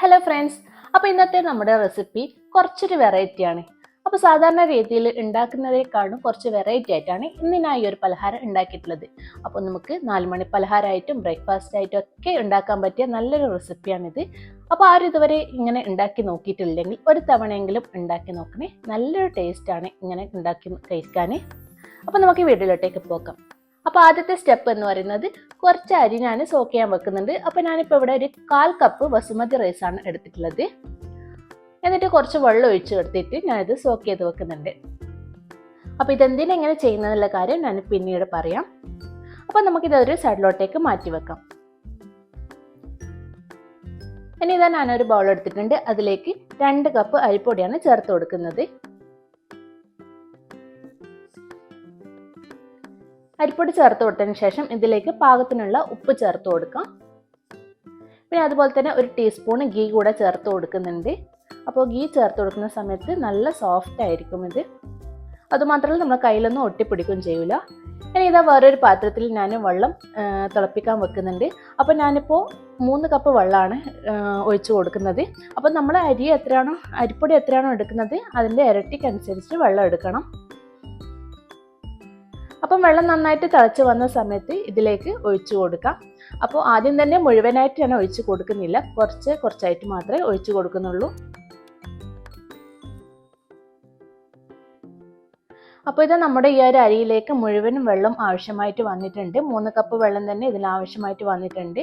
Hello friends അപ്പോൾ ഇന്നത്തെ നമ്മുടെ റെസിപ്പി കുറച്ചൊരു വെറൈറ്റി ആണ്. അപ്പോൾ സാധാരണ രീതിയിൽ ഉണ്ടാക്കുന്നതിനേക്കാളും കുറച്ച് വെറൈറ്റി ആയിട്ടാണ് ഇന്ന് ഞാൻ ഈ ഒരു പലഹാരം ഉണ്ടാക്കിയിട്ടുള്ളത്. അപ്പോൾ നമുക്ക് നാലുമണി പലഹാരമായിട്ടും ബ്രേക്ക്ഫാസ്റ്റ് ആയിട്ടും ഒക്കെ ഉണ്ടാക്കാൻ പറ്റിയ നല്ലൊരു റെസിപ്പിയാണിത് അപ്പോൾ ആരും ഇതുവരെ ഇങ്ങനെ ഉണ്ടാക്കി നോക്കിയിട്ടില്ലെങ്കിൽ ഒരു തവണയെങ്കിലും ഉണ്ടാക്കി നോക്കണേ. നല്ലൊരു ടേസ്റ്റാണ് ഇങ്ങനെ ഉണ്ടാക്കി കഴിക്കാൻ അപ്പോൾ നമുക്ക് വീട്ടിലോട്ടേക്ക് പോക്കാം പോകാം. അപ്പോൾ ആദ്യത്തെ സ്റ്റെപ്പ് എന്ന് പറയുന്നത് കുറച്ച് അരി ഞാൻ സോക്ക് ചെയ്യാൻ വെക്കുന്നുണ്ട്. അപ്പോൾ ഞാനിപ്പോൾ ഇവിടെ ഒരു കാൽ കപ്പ് ബസുമതി റൈസ് ആണ് എടുത്തിട്ടുള്ളത്. എന്നിട്ട് കുറച്ച് വെള്ളം ഒഴിച്ച് എടുത്തിട്ട് ഞാനിത് സോക്ക് ചെയ്ത് വെക്കുന്നുണ്ട്. അപ്പോൾ ഇതെന്തിനാ എങ്ങനെ ചെയ്യുന്നതെന്നുള്ള കാര്യം ഞാൻ പിന്നീട് പറയാം. അപ്പോൾ നമുക്കിത് ഒരു സൈഡിലോട്ടേക്ക് മാറ്റി വെക്കാം. ഇനി ഇതാ ഞാനൊരു ബൗൾ എടുത്തിട്ടുണ്ട്. അതിലേക്ക് രണ്ട് കപ്പ് അരിപ്പൊടിയാണ് ചേർത്ത് കൊടുക്കുന്നത്. അരിപ്പൊടി ചേർത്ത് കൊടുത്തതിന് ശേഷം ഇതിലേക്ക് പാകത്തിനുള്ള ഉപ്പ് ചേർത്ത് കൊടുക്കാം. പിന്നെ അതുപോലെ തന്നെ ഒരു ടീസ്പൂൺ ഗീ കൂടെ ചേർത്ത് കൊടുക്കുന്നുണ്ട്. അപ്പോൾ ഗീ ചേർത്ത് കൊടുക്കുന്ന സമയത്ത് നല്ല സോഫ്റ്റ് ആയിരിക്കും ഇത്. അതുമാത്രമല്ല നമ്മൾ കയ്യിലൊന്നും ഒട്ടിപ്പിടിക്കുകയും ചെയ്യില്ല ഇനി ഇതാ വേറൊരു പാത്രത്തിൽ ഞാൻ വെള്ളം തിളപ്പിക്കാൻ വെക്കുന്നുണ്ട്. അപ്പോൾ ഞാനിപ്പോൾ മൂന്ന് കപ്പ് വെള്ളമാണ് ഒഴിച്ചു കൊടുക്കുന്നത്. അപ്പോൾ നമ്മൾ അരി എത്രയാണോ അരിപ്പൊടി എത്രയാണോ എടുക്കുന്നത് അതിന്റെ ഇരട്ടിക്കനുസരിച്ച് വെള്ളം എടുക്കണം. അപ്പം വെള്ളം നന്നായിട്ട് തിളച്ച് വന്ന സമയത്ത് ഇതിലേക്ക് ഒഴിച്ചു കൊടുക്കാം. അപ്പോൾ ആദ്യം തന്നെ മുഴുവനായിട്ട് ഞാൻ ഒഴിച്ചു കൊടുക്കുന്നില്ല. കുറച്ച് കുറച്ചായിട്ട് മാത്രമേ ഒഴിച്ചു കൊടുക്കുന്നുള്ളൂ. അപ്പോൾ ഇത് നമ്മുടെ ഈ ഒരു അരിയിലേക്ക് മുഴുവനും വെള്ളം ആവശ്യമായിട്ട് വന്നിട്ടുണ്ട്. മൂന്ന് കപ്പ് വെള്ളം തന്നെ ഇതിൽ ആവശ്യമായിട്ട് വന്നിട്ടുണ്ട്.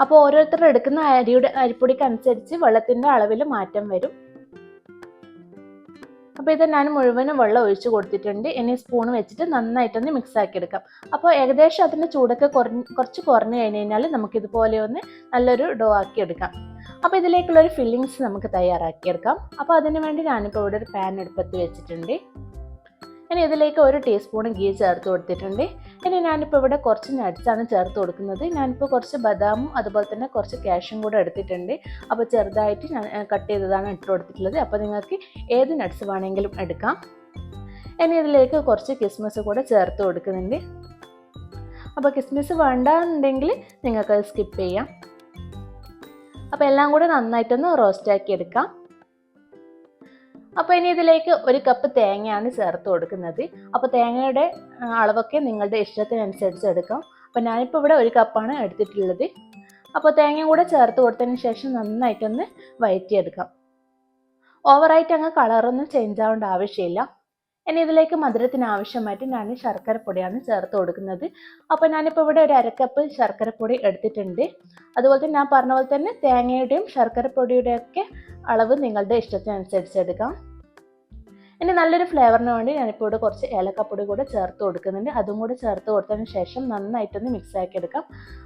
അപ്പോൾ ഓരോരുത്തർ എടുക്കുന്ന അരിയുടെ അരിപ്പൊടിക്ക് അനുസരിച്ച് വെള്ളത്തിന്റെ അളവിൽ മാറ്റം വരും. അപ്പോൾ ഇത് ഞാൻ മുഴുവനും വെള്ളം ഒഴിച്ച് കൊടുത്തിട്ടുണ്ട്. ഇനി സ്പൂൺ വെച്ചിട്ട് നന്നായിട്ടൊന്ന് മിക്സ് ആക്കിയെടുക്കാം. അപ്പോൾ ഏകദേശം അതിന്റെ ചൂടൊക്കെ കുറഞ്ഞ് കുറച്ച് കുറഞ്ഞു കഴിഞ്ഞ് കഴിഞ്ഞാൽ നമുക്കിതുപോലെ ഒന്ന് നല്ലൊരു ഡോ ആക്കി എടുക്കാം അപ്പോൾ ഇതിലേക്കുള്ള ഒരു ഫില്ലിങ്സ് നമുക്ക് തയ്യാറാക്കിയെടുക്കാം. അപ്പോൾ അതിന് വേണ്ടി ഞാനിപ്പോൾ ഇവിടെ ഒരു പാൻ എടുപ്പത്ത് വെച്ചിട്ടുണ്ട്. ഇനി ഇതിലേക്ക് ഒരു ടീസ്പൂൺ ഗീ ചേർത്ത് കൊടുത്തിട്ടുണ്ട്. ഇനി ഞാനിപ്പോൾ ഇവിടെ കുറച്ച് നട്ട്സാണ് ചേർത്ത് കൊടുക്കുന്നത്. ഞാനിപ്പോൾ കുറച്ച് ബദാമും അതുപോലെ തന്നെ കുറച്ച് ക്യാഷും കൂടെ എടുത്തിട്ടുണ്ട്. അപ്പോൾ ചെറുതായിട്ട് ഞാൻ കട്ട് ചെയ്തതാണ് ഇട്ട് കൊടുത്തിട്ടുള്ളത്. അപ്പോൾ നിങ്ങൾക്ക് ഏത് നട്ട്സ് വേണമെങ്കിലും എടുക്കാം. ഇനി ഇതിലേക്ക് കുറച്ച് കിസ്മസ് കൂടെ ചേർത്ത് കൊടുക്കുന്നുണ്ട്. അപ്പോൾ കിസ്മിസ് വേണ്ടെന്നുണ്ടെങ്കിൽ നിങ്ങൾക്ക് സ്കിപ്പ് ചെയ്യാം. അപ്പോൾ എല്ലാം കൂടെ നന്നായിട്ടൊന്ന് റോസ്റ്റാക്കി എടുക്കാം. അപ്പോൾ ഇനി ഇതിലേക്ക് ഒരു കപ്പ് തേങ്ങയാണ് ചേർത്ത് കൊടുക്കുന്നത്. അപ്പോൾ തേങ്ങയുടെ അളവൊക്കെ നിങ്ങളുടെ ഇഷ്ടത്തിനനുസരിച്ച് എടുക്കാം. അപ്പോൾ ഞാനിപ്പോൾ ഇവിടെ ഒരു കപ്പാണ് എടുത്തിട്ടുള്ളത്. അപ്പോൾ തേങ്ങയും കൂടെ ചേർത്ത് കൊടുത്തതിന് ശേഷം നന്നായിട്ടൊന്ന് വയറ്റിയെടുക്കാം. ഓവറായിട്ട് അങ്ങ് കളറൊന്നും ചേഞ്ച് ആവേണ്ട ആവശ്യമില്ല. ഇനി ഇതിലേക്ക് മധുരത്തിന് ആവശ്യമായിട്ട് ഞാൻ ശർക്കര പൊടിയാണ് ചേർത്ത് കൊടുക്കുന്നത്. അപ്പോൾ ഞാനിപ്പോൾ ഇവിടെ ഒരു അരക്കപ്പ് ശർക്കര പൊടി എടുത്തിട്ടുണ്ട്. അതുപോലെ തന്നെ ഞാൻ പറഞ്ഞ പോലെ തന്നെ തേങ്ങയുടെയും ശർക്കര പൊടിയുടെയൊക്കെ അളവ് നിങ്ങളുടെ ഇഷ്ടത്തിനനുസരിച്ച് എടുക്കാം. ഇനി നല്ലൊരു ഫ്ലേവറിന് വേണ്ടി ഞാനിപ്പോൾ ഇവിടെ കുറച്ച് ഏലക്കപ്പൊടി കൂടെ ചേർത്ത് കൊടുക്കുന്നുണ്ട്. അതും കൂടെ ചേർത്ത് കൊടുത്തതിന് ശേഷം നന്നായിട്ടൊന്ന് മിക്സ് ആക്കി എടുക്കാം.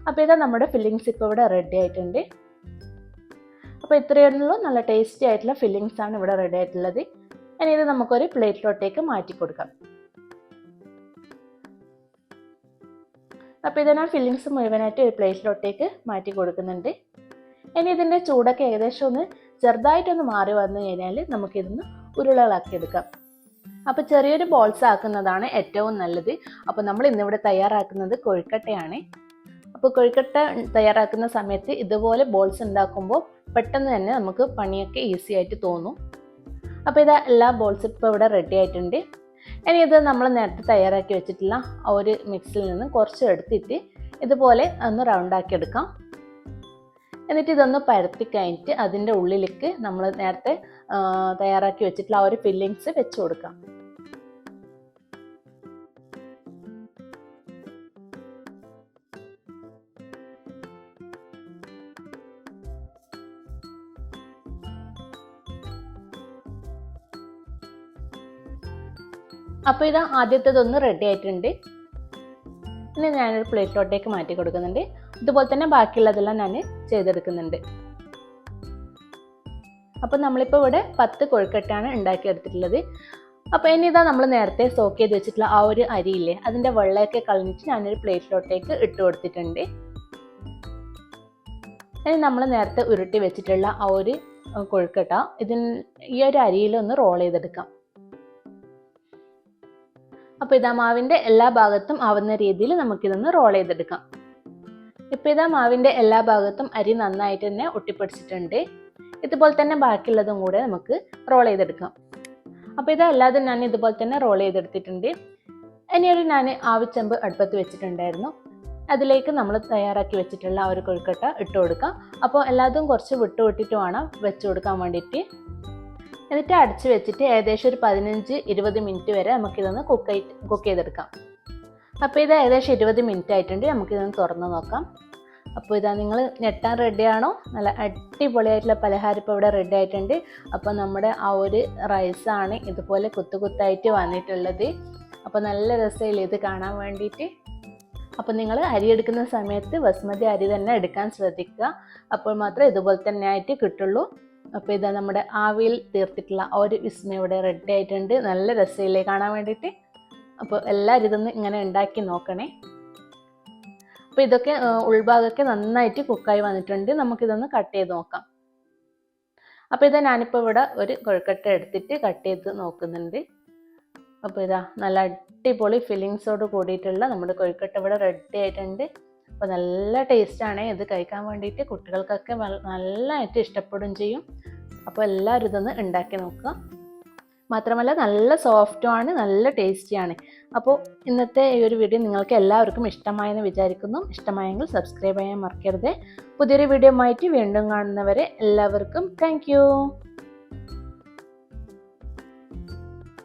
അപ്പോൾ ഇതാ നമ്മുടെ ഫില്ലിങ്സ് ഇപ്പോൾ ഇവിടെ റെഡി ആയിട്ടുണ്ട്. അപ്പോൾ ഇത്രയുള്ളൂ നല്ല ടേസ്റ്റി ആയിട്ടുള്ള ഫില്ലിങ്സ് ആണ് ഇവിടെ റെഡി ആയിട്ടുള്ളത്. ഇനി ഇത് നമുക്കൊരു പ്ലേറ്റിലോട്ടേക്ക് മാറ്റി കൊടുക്കാം. അപ്പോൾ ഇതിനാ ഫില്ലിങ്സ് മുഴുവനായിട്ട് ഒരു പ്ലേറ്റിലോട്ടേക്ക് മാറ്റി കൊടുക്കുന്നുണ്ട്. ഇനി ഇതിന്റെ ചൂടൊക്കെ ഏകദേശം ഒന്ന് ചെറുതായിട്ടൊന്ന് മാറി വന്നു കഴിഞ്ഞാൽ നമുക്കിതൊന്ന് ഉരുളകളാക്കി എടുക്കാം. അപ്പോൾ ചെറിയൊരു ബോൾസ് ആക്കുന്നതാണ് ഏറ്റവും നല്ലത്. അപ്പോൾ നമ്മൾ ഇന്നിവിടെ തയ്യാറാക്കുന്നത് കൊഴുക്കട്ടയാണ്. അപ്പോൾ കൊഴുക്കട്ട തയ്യാറാക്കുന്ന സമയത്ത് ഇതുപോലെ ബോൾസ് ഉണ്ടാക്കുമ്പോൾ പെട്ടെന്ന് തന്നെ നമുക്ക് പണിയൊക്കെ ഈസി ആയിട്ട് തോന്നും. അപ്പോൾ ഇത് എല്ലാ ബോൾസും ഇപ്പോൾ ഇവിടെ റെഡി ആയിട്ടുണ്ട്. ഇനി ഇത് നമ്മൾ നേരത്തെ തയ്യാറാക്കി വെച്ചിട്ടുള്ള ആ ഒരു മിക്സിൽ നിന്ന് കുറച്ച് എടുത്തിട്ട് ഇതുപോലെ ഒന്ന് റൗണ്ടാക്കി എടുക്കാം. എന്നിട്ട് ഇതൊന്ന് പരത്തി കഴിഞ്ഞിട്ട് അതിന്റെ ഉള്ളിലേക്ക് നമ്മൾ നേരത്തെ തയ്യാറാക്കി വെച്ചിട്ടുള്ള ആ ഒരു ഫില്ലിങ്സ് വെച്ച് കൊടുക്കാം. അപ്പോൾ ഇത് ആദ്യത്തേതൊന്ന് റെഡി ആയിട്ടുണ്ട്. ഇനി ഞാനൊരു പ്ലേറ്റിലോട്ടേക്ക് മാറ്റി കൊടുക്കുന്നുണ്ട്. ഇതുപോലെ തന്നെ ബാക്കിയുള്ളതെല്ലാം ഞാൻ ചെയ്തെടുക്കുന്നുണ്ട്. അപ്പോൾ നമ്മളിപ്പോൾ ഇവിടെ പത്ത് കൊഴുക്കട്ടാണ് ഉണ്ടാക്കിയെടുത്തിട്ടുള്ളത്. അപ്പോൾ ഇനി ഇതാ നമ്മൾ നേരത്തെ സോക്ക് ചെയ്ത് വെച്ചിട്ടുള്ള ആ ഒരു അരിയില്ലേ അതിന്റെ വെള്ളമൊക്കെ കളഞ്ഞിട്ട് ഞാനൊരു പ്ലേറ്റിലോട്ടേക്ക് ഇട്ട് കൊടുത്തിട്ടുണ്ട്. ഇനി നമ്മൾ നേരത്തെ ഉരുട്ടി വെച്ചിട്ടുള്ള ആ ഒരു കൊഴുക്കട്ട ഇതിന് ഈ ഒരു അരിയിൽ ഒന്ന് റോൾ ചെയ്തെടുക്കാം. അപ്പോൾ ഇതാ മാവിന്റെ എല്ലാ ഭാഗത്തും ആവുന്ന രീതിയിൽ നമുക്കിതൊന്ന് റോൾ ചെയ്തെടുക്കാം. ഇപ്പോൾ ഇതാ മാവിന്റെ എല്ലാ ഭാഗത്തും അരി നന്നായിട്ട് തന്നെ ഒട്ടിപ്പിടിച്ചിട്ടുണ്ട്. ഇതുപോലെ തന്നെ ബാക്കിയുള്ളതും കൂടെ നമുക്ക് റോൾ ചെയ്തെടുക്കാം. അപ്പോൾ ഇതെല്ലാതും ഞാൻ ഇതുപോലെ തന്നെ റോൾ ചെയ്തെടുത്തിട്ടുണ്ട്. ഇനിയൊരു ഞാൻ ആവിച്ചെമ്പ് അടുപ്പത്ത് വെച്ചിട്ടുണ്ടായിരുന്നു. അതിലേക്ക് നമ്മൾ തയ്യാറാക്കി വെച്ചിട്ടുള്ള ആ ഒരു കൊഴുക്കട്ട ഇട്ട് കൊടുക്കാം. അപ്പോൾ എല്ലാതും കുറച്ച് വിട്ടുവിട്ടിട്ട് വേണം വെച്ച് കൊടുക്കാൻ വേണ്ടിയിട്ട്. എന്നിട്ട് അടച്ച് വെച്ചിട്ട് ഏകദേശം ഒരു പതിനഞ്ച് ഇരുപത് മിനിറ്റ് വരെ നമുക്കിതൊന്ന് കുക്ക് കുക്ക് ചെയ്തെടുക്കാം. അപ്പോൾ ഇത് ഏകദേശം ഇരുപത് മിനിറ്റ് ആയിട്ടുണ്ട്. നമുക്കിതൊന്ന് തുറന്ന് നോക്കാം. അപ്പോൾ ഇതാ നിങ്ങൾ ഞെട്ടാൻ റെഡിയാണോ നല്ല അടിപൊളിയായിട്ടുള്ള പലഹാരം ഇപ്പോൾ ഇവിടെ റെഡി ആയിട്ടുണ്ട്. അപ്പോൾ നമ്മുടെ ആ ഒരു റൈസാണ് ഇതുപോലെ കുത്തു കുത്തായിട്ട് വന്നിട്ടുള്ളത്. അപ്പോൾ നല്ല രസമില്ല ഇത് കാണാൻ വേണ്ടിയിട്ട്? അപ്പോൾ നിങ്ങൾ അരി എടുക്കുന്ന സമയത്ത് ബസ്മതി അരി തന്നെ എടുക്കാൻ ശ്രദ്ധിക്കുക. അപ്പോൾ മാത്രമേ ഇതുപോലെ തന്നെ ആയിട്ട് കിട്ടുള്ളൂ. അപ്പോൾ ഇതാ നമ്മുടെ ആവിയിൽ തീർത്തിട്ടുള്ള ഒരു വിസ്മ ഇവിടെ റെഡി ആയിട്ടുണ്ട്. നല്ല രസമില്ലേ കാണാൻ വേണ്ടിയിട്ട്? അപ്പോൾ എല്ലാവരും ഇതൊന്ന് ഇങ്ങനെ ഉണ്ടാക്കി നോക്കണേ. അപ്പോൾ ഇതൊക്കെ ഉൾഭാഗമൊക്കെ നന്നായിട്ട് കുക്കായി വന്നിട്ടുണ്ട്. നമുക്കിതൊന്ന് കട്ട് ചെയ്ത് നോക്കാം. അപ്പോൾ ഇതാ ഞാനിപ്പോൾ ഇവിടെ ഒരു കൊഴുക്കട്ട എടുത്തിട്ട് കട്ട് ചെയ്ത് നോക്കുന്നുണ്ട്. അപ്പോൾ ഇതാ നല്ല അടിപൊളി ഫില്ലിങ്സോട് കൂടിയിട്ടുള്ള നമ്മുടെ കൊഴുക്കട്ട ഇവിടെ റെഡി ആയിട്ടുണ്ട്. അപ്പോൾ നല്ല ടേസ്റ്റാണ് ഇത് കഴിക്കാൻ വേണ്ടിയിട്ട് കുട്ടികൾക്കൊക്കെ നല്ലതായിട്ട് ഇഷ്ടപ്പെടുകയും ചെയ്യും. അപ്പോൾ എല്ലാവരും ഇതൊന്ന് ഉണ്ടാക്കി നോക്കുക. മാത്രമല്ല നല്ല സോഫ്റ്റുമാണ് നല്ല ടേസ്റ്റിയാണ്. അപ്പോൾ ഇന്നത്തെ ഈ ഒരു വീഡിയോ നിങ്ങൾക്ക് എല്ലാവർക്കും ഇഷ്ടമായെന്ന് വിചാരിക്കുന്നു. ഇഷ്ടമായെങ്കിൽ സബ്സ്ക്രൈബ് ചെയ്യാൻ മറക്കരുത്. പുതിയൊരു വീഡിയോ ആയിട്ട് വീണ്ടും കാണുന്നവരെ എല്ലാവർക്കും താങ്ക്